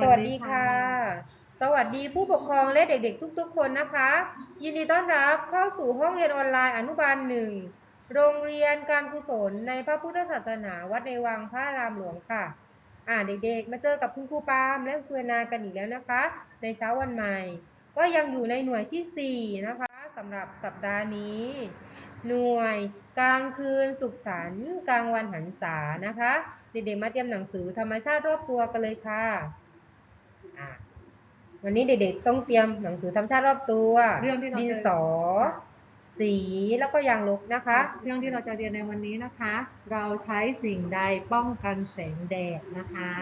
สวัสดีค่ะ สวัสดีผู้ปกครองและเด็กๆ ทุกๆ คนนะคะ ยินดีต้อนรับเข้าสู่ห้องเรียนออนไลน์อนุบาลหนึ่งโรงเรียนการกุศลในพระพุทธศาสนาวัดในวังพระรามหลวงค่ะ อ่าเด็กๆ มาเจอกับคุณครูปาล์มและคุณครูนากันอีกแล้วนะคะ ในเช้าวันใหม่ ก็ยังอยู่ในหน่วยที่ 4 นะคะสำหรับสัปดาห์นี้ หน่วยกลางคืนสุขสันต์กลางวันหันษานะคะ เด็กๆ มาเตรียมหนังสือธรรมชาติรอบตัวกันเลยค่ะอะ วันนี้เด็กๆต้องเตรียมหนังสือธรรมชาติรอบตัวเรื่องที่เราดินจะสอ สีแล้วก็ยางลบนะคะ เรื่องที่เราจะเรียนในวันนี้นะคะ เราใช้สิ่งใดป้องกันแสงแดดนะคะ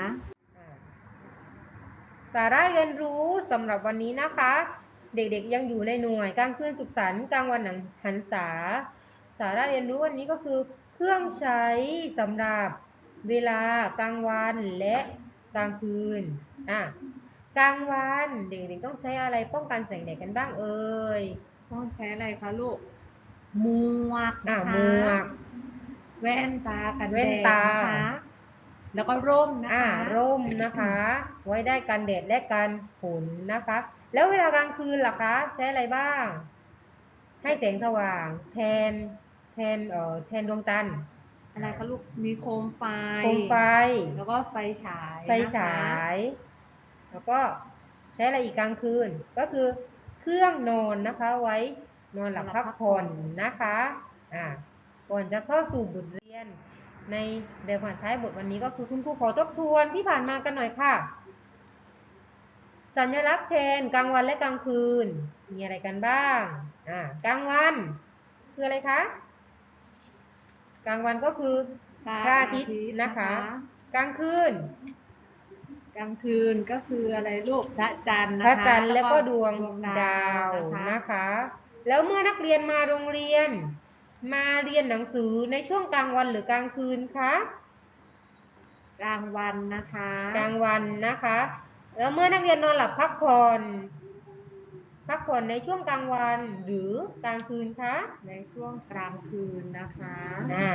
อ่าสาระเรียนรู้สำหรับวันนี้นะคะ เด็กๆยังอยู่ในหน่วยกลางคืนสุขสันต์กลางวันหนังหันษา สาระเรียนรู้วันนี้ก็คือ เครื่องใช้สำหรับเวลากลางวันและ กลางคืนอะกลางวันเด็กๆต้องใช้อะไรป้องกันแสงแดดกันบ้างเอ่ยต้องใช้อะไรคะลูกหมวกอะนะคะหมวก แว่นตากันแว่แดนดตานะคะแล้วก็ร่มนะอ่าคะร่มนะคะ ไว้ได้กันแดดและกันฝนนะคะ แล้วเวลากลางคืนล่ะคะ ใช้อะไรบ้าง ให้แสงสว่าง แทน แทนเอ่อแทนดวงจันทร์ อะไรคะลูกมีโคมไฟ โคมไฟ แล้วก็ไฟฉายไฟฉาย แล้วก็ใช้อะไรอีกกลางคืน ก็คือเครื่องนอนนะคะ ไว้นอนหลับพักผ่อนนะคะ อ่า ก่อนจะเข้าสู่บทเรียน ในแบบผ่านท้ายบทวันนี้ก็คือคุณครูขอทบทวนที่ผ่านมากันหน่อยค่ะ สัญลักษณ์แทนกลางวันและกลางคืน มีอะไรกันบ้าง อ่า กลางวัน คืออะไรคะก ลางวันก็คือพระอาทิตย์นะคะ กลางคืน กลางคืนก็คืออะไรลูกพระจันทร์พนะคะระจันทร์และก็ดวงดาวนะคะนะคะ แล้วเมื่อนักเรียนมาโรงเรียน มาเรียนหนังสือในช่วงกลางวันหรือกลางคืนคะกลางวันนะคะ กลางวันนะคะ แล้วเมื่อนักเรียนนอนหลับพักผ่อน พักผ่อนในช่วงกลางวันหรือกลางคืนคะในช่วงกลางคืนนะคะอ่า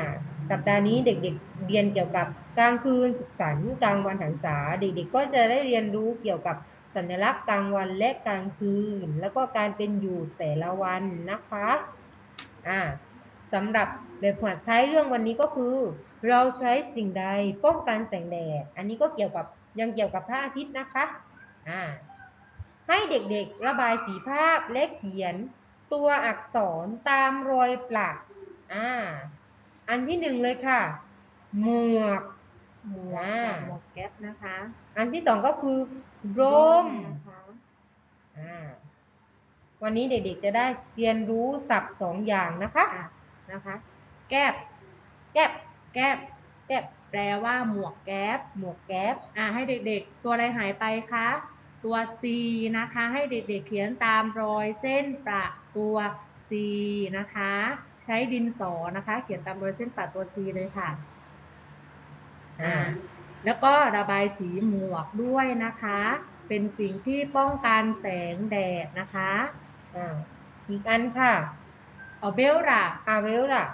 สัปดาห์นี้เด็กๆเรียนเกี่ยวกับกลางคืนสุขสันต์กลางวันหันษาเด็กๆ ก็จะได้เรียนรู้เกี่ยวกับสัญลักษณ์กลางวันและกลางคืน แล้วก็การเป็นอยู่แต่ละวันนะคะอ่าสำหรับแบบหัวท้ายเรื่องวันนี้ก็คือ เราใช้สิ่งใดป้องกันแสงแดด อันนี้ก็เกี่ยวกับยังเกี่ยวกับพระอาทิตย์นะคะอ่า ให้เด็กๆระบายสีภาพและเขียนตัวอักษรตามรอยประอ่า อันที่หนึ่งเลยค่ะ หมวกหมวกอ่ากับหมวกแก๊ปนะคะ อันที่สองก็คือร่มนะคะอ่า วันนี้เด็กๆจะได้เรียนรู้ศัพท์สองอย่างนะคะอะนะคะ แก๊ปแก๊บแก๊ปแก๊บแปลว่าหมวกแก๊ปหมวกแก๊บอ่าให้เด็กๆ ตัวอะไรหายไปคะ ตัว C นะคะ ให้เด็กๆเขียนตามรอยเส้นประตัว C นะคะ ใช้ดินสอนะคะ เขียนตามรอยเส้นประตัว C เลยค่ะอ่าแล้วก็ระบายสีหมวกด้วยนะคะ เป็นสิ่งที่ป้องกันแสงแดดนะคะอ่าอีกอันค่ะอเบลราอาเวลล่ะ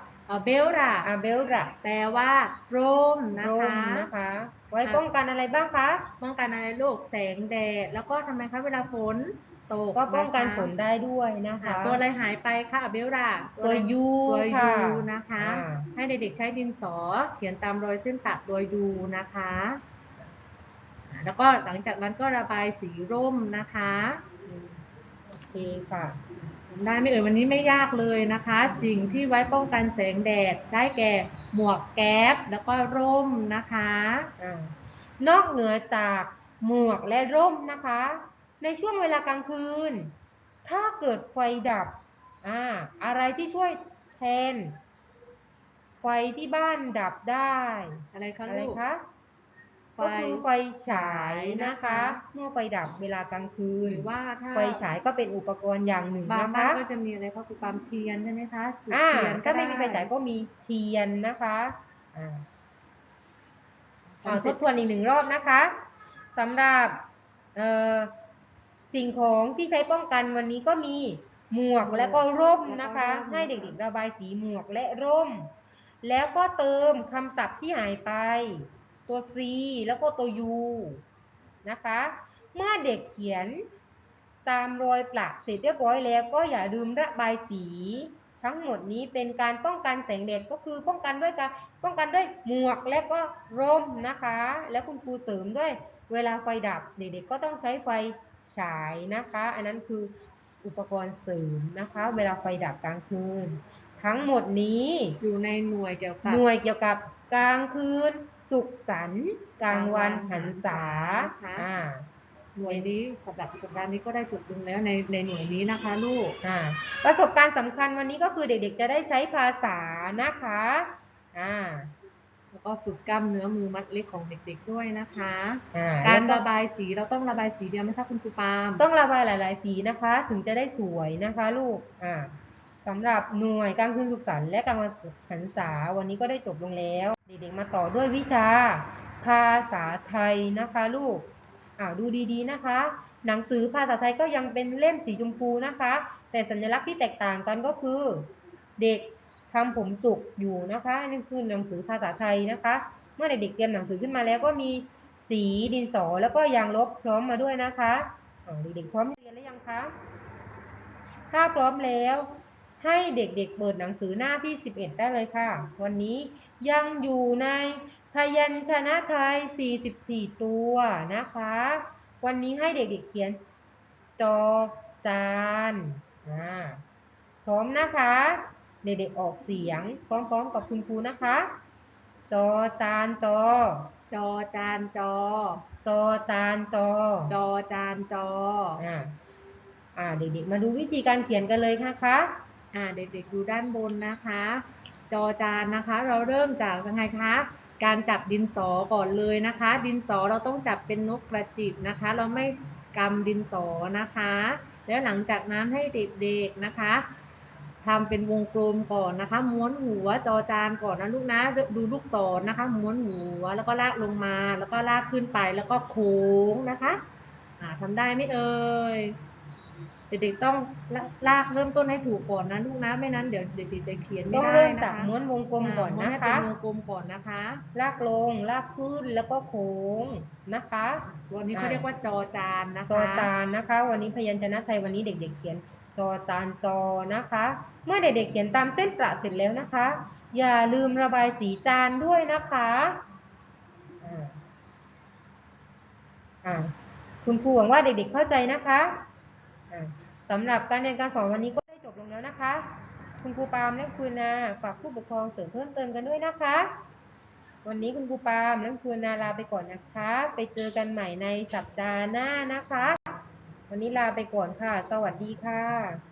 เบลราอาเบลล่ะแปลว่าร่มนะร่มคะ นะคะ ไว้ป้องกันอะไรบ้างคะป้องกันอะไรลูกแสงแดด แล้วก็ทำไมคะเวลาฝนตกก็ป้องกันะคะฝนได้ด้วยนะอ่าคะ ตัวอะไรหายไปคะอเบลราตัวยูตัวค่ะยูนะคะ อ่า ให้เด็กๆใช้ดินสอเขียนตามรอยเส้นตัดตัวยูนะคะอ่าแล้วก็หลังจากนั้นก็ระบายสีร่มนะคะ โอเคค่ะทำ ได้ไหม่เอ่ยวันนี้ไม่ยากเลยนะคะ สิ่งที่ไว้ป้องกันแสงแดดได้แก่หมวกแก๊ปแล้วก็ร่มนะคะอานอกเหนือจากหมวกและร่มนะคะ ในช่วงเวลากลางคืน ถ้าเกิดไฟดับอ่าอะไรที่ช่วยแทน ไฟที่บ้านดับได้ อะไรคะอะไรลูกคะไฟ ก็คือไฟฉายนะคะเมื่อไฟดับเวลากลางคืหนรือว่าถ้าไฟฉายก็เป็นอุปกรณ์อย่างหนึ่งบางนะบ้าคะนก็จะมีอะไรคะคือความเทียนใช่ไหมคะจุดอ่าเทียนก็ถ้าไม่มีไฟด้ฉายก็มีเทียนนะคะอ่าทำเอาเสร็ทจบทวนอีกหนึ่งรอบนะคะสำหรับเอ่อสิ่งของที่ใช้ป้องกันวันนี้ก็มีหมวกและก็ร่มนะคะ ให้เด็กๆระบายสีหมวกและร่ม แล้วก็เติมคำศัพท์ที่หายไป ตัว C แล้วก็ตัว U นะคะ เมื่อเด็กเขียนตามรอยประเสร็จเรียบร้อยแล้วก็อย่าลืมระบายสี ทั้งหมดนี้เป็นการป้องกันแสงแดดก็คือป้องกันด้วยการป้องกันด้วยหมวกและก็ร่มนะคะ แล้วคุณครูเสริมด้วย เวลาไฟดับเด็กๆก็ต้องใช้ไฟฉายนะคะ อันนั้นคืออุปกรณ์เสริมนะคะ เวลาไฟดับกลางคืน ทั้งหมดนี้อยู่ในหน่วยเกี่ยวกับหน่วยเกี่ยวกับกลางคืน สุขสันต์กลางวันหันษานะคะอ่าหน่วยนี้สัปดาห์สัปดาห์นี้ก็ได้จบลงแล้วในในหน่วยนี้นะคะลูกอ่าประสบการณ์สำคัญวันนี้ก็คือเด็กๆ จะได้ใช้ภาษานะคะอ่าแล้วก็ฝึกกล้ามเนื้อมือมัดเล็กของเด็กๆด้วยนะคะอ่าการแล้วระบายสีเราต้องระบายสีเดียวไหมคะคุณครูปาล์มต้องระบายหลาย ๆ สีนะคะ ถึงจะได้สวยนะคะ ลูกอ่า สำหรับหน่วยกลางคืนสุขสันต์และกลางวันหันษาวันนี้ก็ได้จบลงแล้ว เด็กๆมาต่อด้วยวิชา ภาษาไทยนะคะลูกอ่าดูดีๆนะคะ หนังสือภาษาไทยก็ยังเป็นเล่มสีชมพูนะคะ แต่สัญลักษณ์ที่แตกต่างกันก็คือ เด็กทำผมจุกอยู่นะคะนี่คือหนังสือภาษาไทยนะคะ เมื่อเด็กๆเตรียมหนังสือขึ้นมาแล้วก็มีสีดินสอแล้วก็ยางลบพร้อมมาด้วยนะคะเด็กๆพร้อมเรียนหรือยังคะถ้าพร้อมแล้ว ให้เด็กๆเปิดหนังสือหน้าที่ 11 ได้เลยค่ะ วันนี้ยังอยู่ในพยัญชนะไทย 44 ตัวนะคะ วันนี้ให้เด็กๆเขียนจอจานอ่าพร้อมนะคะ เด็กๆออกเสียงพร้อมๆกับคุณครูนะคะ จอจานจอ จอจานจอ จอจานจอ จอจานจออ่าอ่าเด็กๆมาดูวิธีการเขียนกันเลยนะคะ อ่าเด็กๆดูด้านบนนะคะ จอจานนะคะ เราเริ่มจากยังไงคะ การจับดินสอก่อนเลยนะคะ ดินสอเราต้องจับเป็นนกกระจิบนะคะ เราไม่กำดินสอนะคะ แล้วหลังจากนั้นให้เด็กๆนะคะทำเป็นวงกลมก่อนนะคะ ม้วนหัวจอจานก่อนนะลูกนะ ดูลูกศรนนะคะ ม้วนหัวแล้วก็ลากลงมา แล้วก็ลากขึ้นไปแล้วก็โค้งนะคะ อ่าทำได้ไหมเอ่ย เด็กๆต้องลากเริ่มต้นให้ถูกก่อนนะลูกนะไม่นั้นเดี๋ยวเด็กๆจะเขียนไม่ต้องได้เริ่มนะคะจากม้วนวงกลมก่อนาม้วนะให้คะเป็นวงกลมก่อนนะคะลากลง ลากขึ้นแล้วก็โค้งนะคะ วันนี้เขาเรียกว่าจอจานนะคะจอจานนะคะ วันนี้พยัญชนะไทยวันนี้เด็ก ๆ เขียนจอจานจอนะคะ เมื่อเด็ก ๆ เขียนตามเส้นประเสร็จแล้วนะคะ อย่าลืมระบายสีจานด้วยนะคะอ่าอ่าคุณครูหวังว่าเด็ก ๆเข้าใจนะคะอ่า สำหรับการเรียนการสอนวันนี้ก็ได้จบลงแล้วนะคะ คุณครูปาล์มและคุณนาฝากผู้ปกครองเสริมเพิ่มเติมกันด้วยนะคะ วันนี้คุณครูปาล์มและคุณนาลาไปก่อนนะคะ ไปเจอกันใหม่ในสัปดาห์หน้านะคะ วันนี้ลาไปก่อนค่ะ สวัสดีค่ะ